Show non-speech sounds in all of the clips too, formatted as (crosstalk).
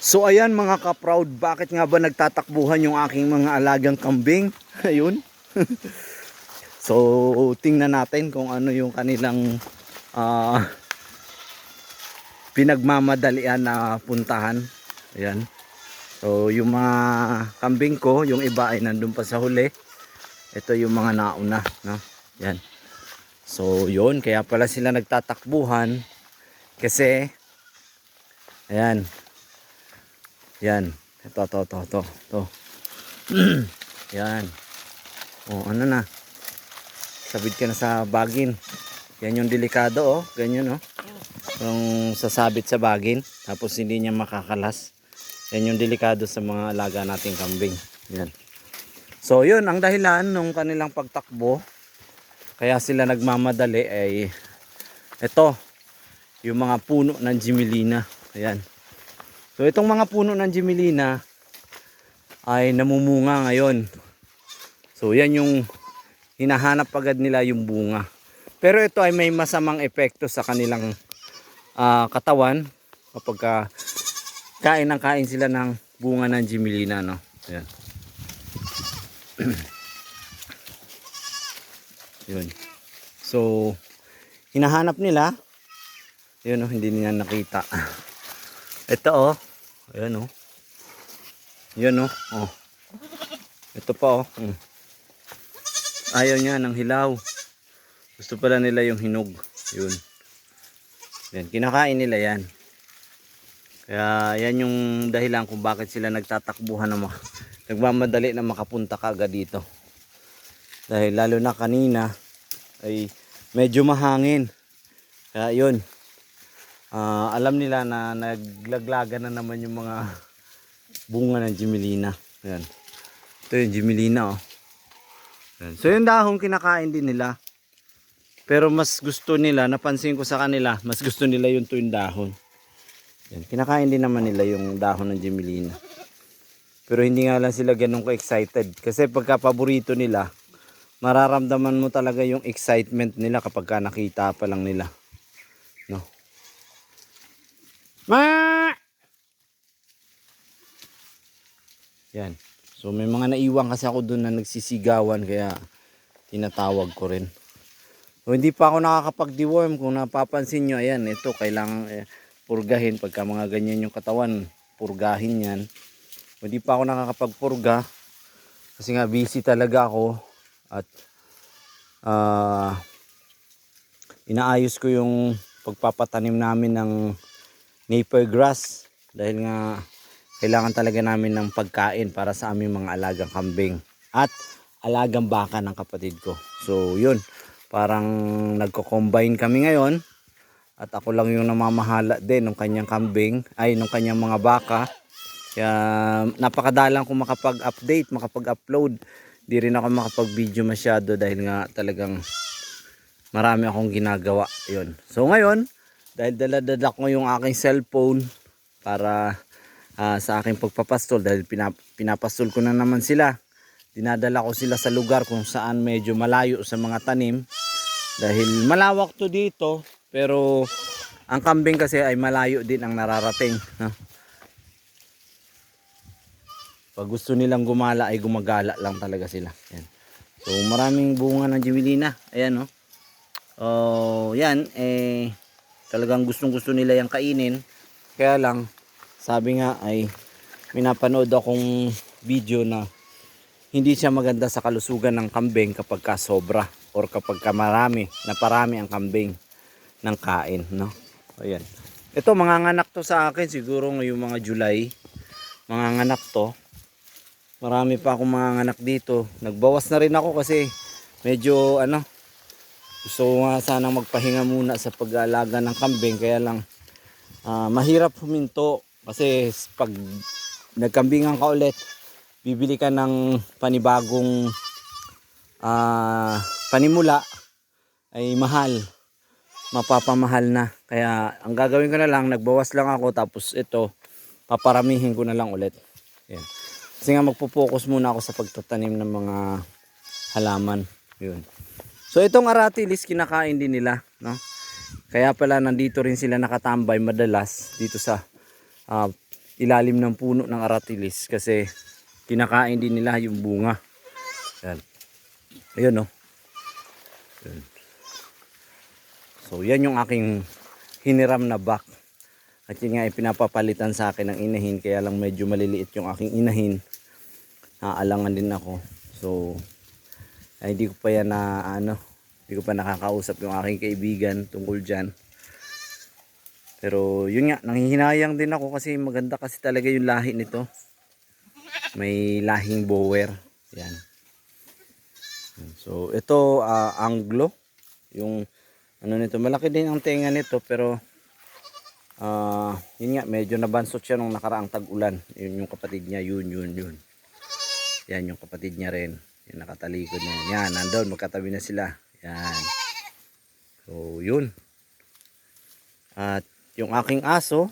So ayan mga ka-proud, bakit nga ba nagtatakbuhan yung aking mga alagang kambing? (laughs) Ayun. (laughs) so tingnan natin kung ano yung kanilang ah, pinagmamadalian na puntahan. Ayan. So yung mga kambing ko, yung iba ay nandun pa sa huli. Ito yung mga nauna, no? Yan. So yun, kaya pala sila nagtatakbuhan kasi ayan. Yan. Ito, to, to, to, to. Yan. O, ano na. Sabit ka na sa bagin. Yan yung delikado, oh. Ganyan, oh. Yung sasabit sa bagin. Tapos hindi niya makakalas. Yan yung delikado sa mga alaga nating kambing. Yan. So, yun. Ang dahilan nung kanilang pagtakbo. Kaya sila nagmamadali ay ito. Yung mga puno ng Jimilina. Ayan. So itong mga puno ng Jimelina ay namumunga ngayon. So yan yung hinahanap agad nila yung bunga. Pero ito ay may masamang epekto sa kanilang ah, katawan kapag ka kain ng kain sila ng bunga ng Jimelina. No? Ayan. (clears throat) Yun. So hinahanap nila yun oh, hindi nila nakita. (laughs) Ito oh. Ayan oh. Yan oh. oh. Ito pa oh. Mm. Ayaw niya ng hilaw. Gusto pala nila yung hinog. Yun. Yan. Kinakain nila yan. Kaya yan yung dahilan kung bakit sila nagtatakbuhan na ma- nagmamadali na makapunta kaagad dito. Dahil lalo na kanina ay medyo mahangin. Kaya yun. Ah, alam nila na naglaglagan na naman yung mga bunga ng Jimelina. Ayan. Ito yung Jimelina oh. So yung dahon kinakain din nila. Pero mas gusto nila, napansin ko sa kanila, mas gusto nila yung tuwing dahon. Ayan. Kinakain din naman nila yung dahon ng Jimelina. Pero hindi nga lang sila ganun ka-excited. Kasi pagka paborito nila, mararamdaman mo talaga yung excitement nila kapag ka nakita pa lang nila. No? Ma! Yan. So may mga naiwan kasi ako doon na nagsisigawan kaya tinatawag ko rin. So hindi pa ako nakakapag-deworm kung napapansin nyo. Ayan, ito kailangan eh, purgahin pagka mga ganyan yung katawan. Purgahin yan. So, hindi pa ako nakakapag-purga kasi nga busy talaga ako at ah inaayos ko yung pagpapatanim namin ng napier grass dahil nga kailangan talaga namin ng pagkain para sa aming mga alagang kambing at alagang baka ng kapatid ko. So yun, parang nagko-combine kami ngayon at ako lang yung namamahala din ng kanyang kambing ay ng kanyang mga baka. Kaya napakadalang ko makapag-update, makapag-upload. Di rin ako makapag-video masyado dahil nga talagang marami akong ginagawa. Yun. So ngayon, dahil dala-dala ko yung aking cellphone para ah, sa aking pagpapastol dahil pinap pinapastol ko na naman sila. Dinadala ko sila sa lugar kung saan medyo malayo sa mga tanim dahil malawak to dito pero ang kambing kasi ay malayo din ang nararating. No? Pag gusto nilang gumala ay gumagala lang talaga sila. Yan. So maraming bunga ng jimelina. Ayan oh. Oh, yan eh talagang gustong gusto nila yung kainin. Kaya lang sabi nga ay minapanood akong video na hindi siya maganda sa kalusugan ng kambing kapag ka sobra or kapag ka marami, na parami ang kambing ng kain, no? Ayan. Ito, mga nganak to sa akin, siguro ngayong mga July, mga nganak to. Marami pa akong mga nganak dito. Nagbawas na rin ako kasi medyo, ano, gusto ko nga sanang magpahinga muna sa pag-aalaga ng kambing, kaya lang, ah, mahirap huminto kasi pag nagkambingan ka ulit, bibili ka ng panibagong ah, panimula ay mahal mapapamahal na. Kaya ang gagawin ko na lang nagbawas lang ako tapos ito paparamihin ko na lang ulit. Yan. kasi nga magpo-focus muna ako sa pagtatanim ng mga halaman. Yun so itong aratilis kinakain din nila no kaya pala nandito rin sila nakatambay madalas dito sa ah, ilalim ng puno ng aratilis kasi kinakain din nila yung bunga. Yan. Ayun no. Yan. So yan yung aking hiniram na back. At yun nga ipinapapalitan sa akin ng inahin kaya lang medyo maliliit yung aking inahin. Naalangan din ako. So ay, hindi ko pa yan na ano, hindi ko pa nakakausap yung aking kaibigan tungkol dyan. Pero yun nga, nanghihinayang din ako kasi maganda kasi talaga yung lahi nito. May lahing bower. Yan. So ito ah, anglo. Yung ano nito, malaki din ang tenga nito pero ah yun nga, medyo nabansot siya nung nakaraang tag-ulan. Yun yung kapatid niya, yun, yun, yun. Yan yung kapatid niya rin. Yung nakatalikod niya. Yan, nandun, magkatabi na sila. Yan. So, yun. At yung aking aso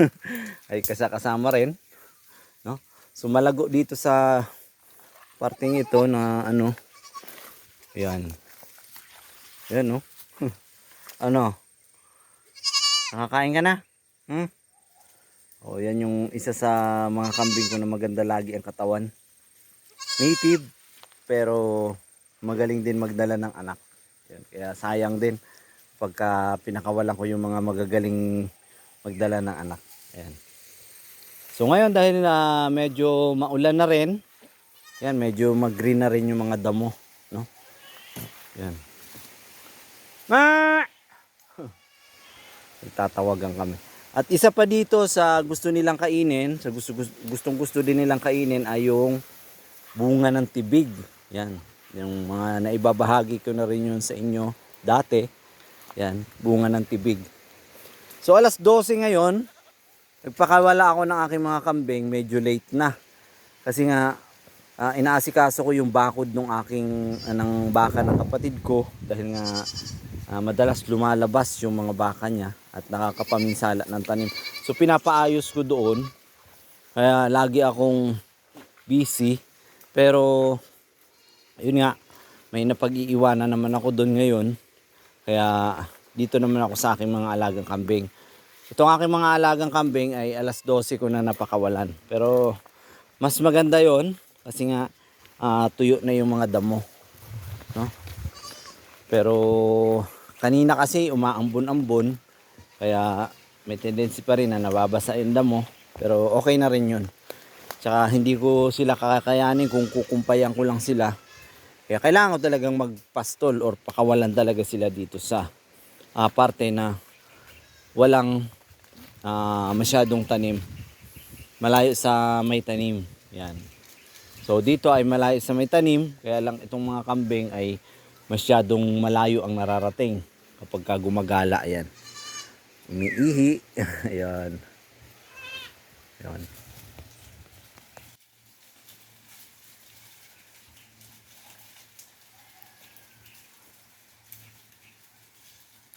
(laughs) ay kasakasama rin. No? So, malago dito sa parting ito na ano. Yan. Yan, no? (laughs) ano? Nakakain ka na? Hmm? O, yan yung isa sa mga kambing ko na maganda lagi ang katawan. Native, pero magaling din magdala ng anak. Yan, kaya sayang din pagka pinakawalan ko yung mga magagaling magdala ng anak. Ayan. So ngayon dahil na medyo maulan na rin, yan medyo mag-green na rin yung mga damo, no? Yan. Ma! (laughs) Nagtatawagan kami. At isa pa dito sa gusto nilang kainin, sa gusto gustong gusto din nilang kainin ay yung bunga ng tibig. Yan. Yung mga naibabahagi ko na rin yun sa inyo dati. Yan, bunga ng tibig. So alas 12 ngayon, nagpakawala ako ng aking mga kambing, medyo late na. Kasi nga, ah, inaasikaso ko yung bakod ng aking, ah, ng baka ng kapatid ko. Dahil nga, ah, madalas lumalabas yung mga baka niya at nakakapaminsala ng tanim. So pinapaayos ko doon. Kaya lagi akong busy. Pero, yun nga, may napag-iiwanan naman ako doon ngayon. Kaya dito naman ako sa aking mga alagang kambing. Itong aking mga alagang kambing ay alas 12 ko na napakawalan. Pero mas maganda yon kasi nga ah, tuyo na yung mga damo. No? Pero kanina kasi umaambon-ambon kaya may tendency pa rin na nababasa yung damo. Pero okay na rin yun. Tsaka hindi ko sila kakayanin kung kukumpayan ko lang sila. Kaya kailangan ko talagang magpastol or pakawalan talaga sila dito sa ah, parte na walang ah, masyadong tanim. Malayo sa may tanim. Yan. So dito ay malayo sa may tanim, kaya lang itong mga kambing ay masyadong malayo ang nararating kapag ka gumagala yan. Umiihi. (laughs) Ayan. Ayan.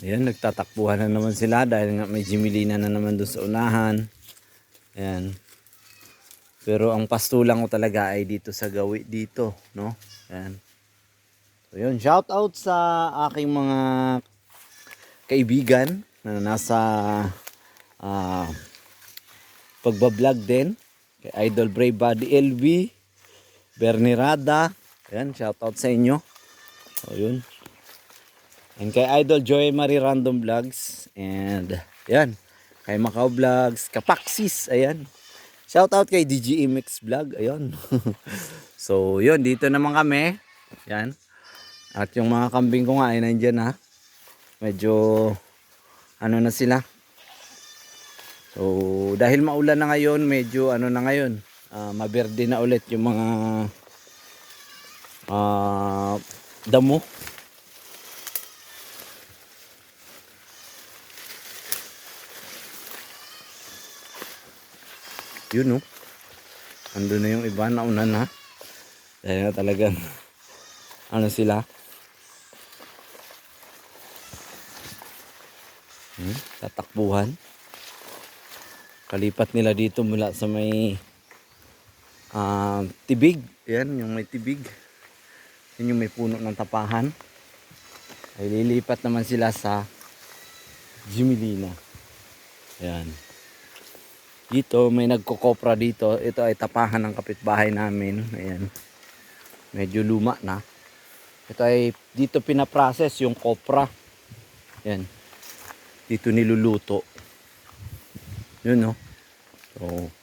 Ayan, nagtatakbuhan na naman sila dahil nga may Jimilina na naman doon sa unahan. Ayan. Pero ang pastulang ko talaga ay dito sa gawi dito, no? Ayan. So yun, shout out sa aking mga kaibigan na nasa ah pagbablog din. Kay Idol Brave Body LB, Bernie Rada. Ayan, shout out sa inyo. So yun. And kay Idol Joy Marie Random Vlogs. And yan. Kay Macau Vlogs. Kapaksis. Ayan. Shout out kay DG Mix Vlog. Ayan. (laughs) so yun. Dito naman kami. Yan. At yung mga kambing ko nga ay nandyan ha. Medyo ano na sila. So dahil maulan na ngayon. Medyo ano na ngayon. ah, maberde na ulit yung mga ah, damo. Yun no. Ando na yung iba nauna na. Dahil nga talagang (laughs) ano sila. Hmm, tatakbuhan. Kalipat nila dito mula sa may ah, tibig. Yan, yung may tibig. Yan yung may puno ng tapahan. Ay lilipat naman sila sa Jimilina. Yan. Dito may nagkokopra dito. Ito ay tapahan ng kapitbahay namin. Ayan. Medyo luma na. Ito ay dito pinaprocess yung kopra. Ayan. Dito niluluto. Yun no. So,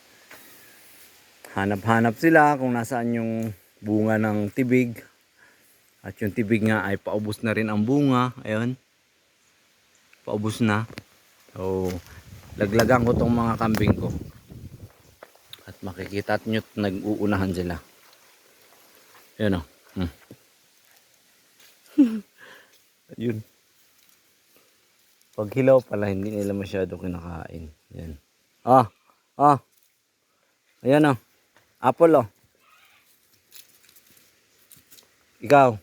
hanap-hanap sila kung nasaan yung bunga ng tibig. At yung tibig nga ay paubos na rin ang bunga. Ayun. Paubos na. So, laglagan ko tong mga kambing ko. At makikita nyo nag-uunahan sila. Ayun o. Hmm. (laughs) Ayun. Pag hilaw pala, hindi nila masyado kinakain. Yan. Ah, ah. Ayan o. Apple o. Ikaw.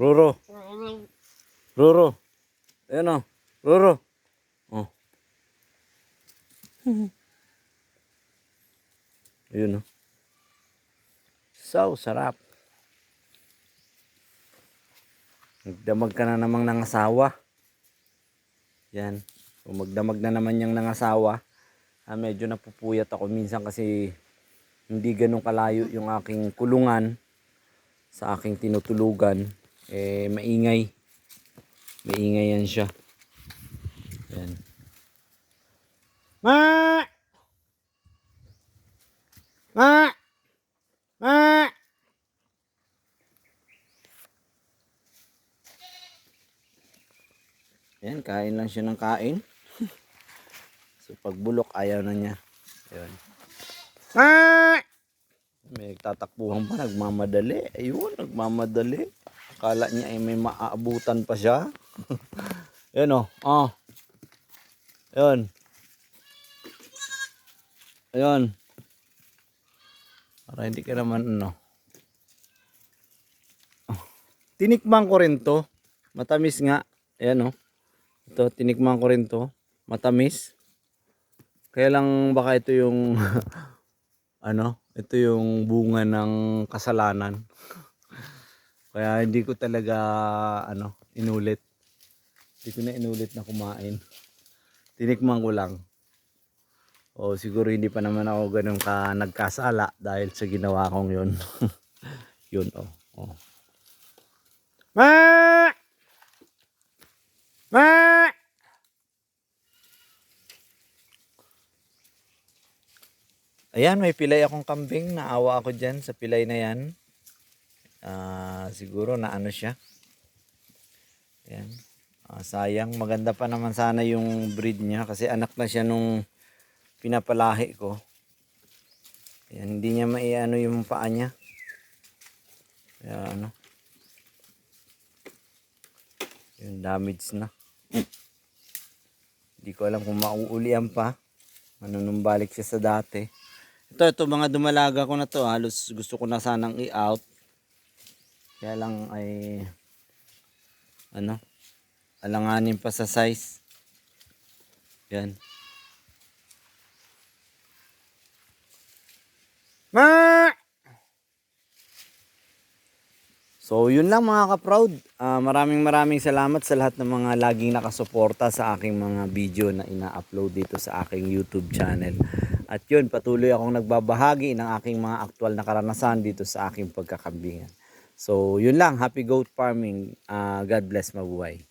Ruro. Ruro. Ayan o. Ruro. Oh. Ayun o. So, sarap. Nagdamag ka na namang nangasawa. Yan. Kung magdamag na naman yung nangasawa, ah, medyo napupuyat ako minsan kasi hindi ganun kalayo yung aking kulungan sa aking tinutulugan. Eh, maingay. Maingay yan siya. Yan. Ma! Ma! Ma! Yan, kain lang siya ng kain. (laughs) so pagbulok ayaw na niya. Ayun. Ah! May nagtatakbuhan pa, nagmamadali. Ayun, nagmamadali. Akala niya ay may maaabutan pa siya. (laughs) Yan o. Oh. Ayun. Ayun. Para hindi ka naman ano. Oh. Tinikman ko rin to. Matamis nga. Ayan o. Ito, tinikman ko rin to. Matamis. Kaya lang baka ito yung (laughs) ano, ito yung bunga ng kasalanan. (laughs) Kaya hindi ko talaga ano, inulit. Hindi ko na inulit na kumain. Tinikman ko lang. O siguro hindi pa naman ako ganun ka nagkasala dahil sa ginawa kong yun. (laughs) yun oh. oh. Ma! Ma! Ayan, may pilay akong kambing. Naawa ako dyan sa pilay na yan. Ah, siguro na ano siya. Ayan. Ah, sayang, maganda pa naman sana yung breed niya kasi anak na siya nung pinapalahi ko. Ayan, hindi niya maiano yung paa niya. Kaya ano. Yung damage na. Hindi ko alam kung mauulian pa. Manunumbalik siya sa dati. Ito, ito mga dumalaga ko na to. Halos gusto ko na sanang i-out. Kaya lang ay ano alanganin pa sa size. Yan. Ma! So, yun lang mga ka-proud. Ah, maraming maraming salamat sa lahat ng mga laging nakasuporta sa aking mga video na ina-upload dito sa aking YouTube channel. At yun, patuloy akong nagbabahagi ng aking mga aktual na karanasan dito sa aking pagkakambingan. So, yun lang. Happy goat farming. Ah, God bless mabuhay.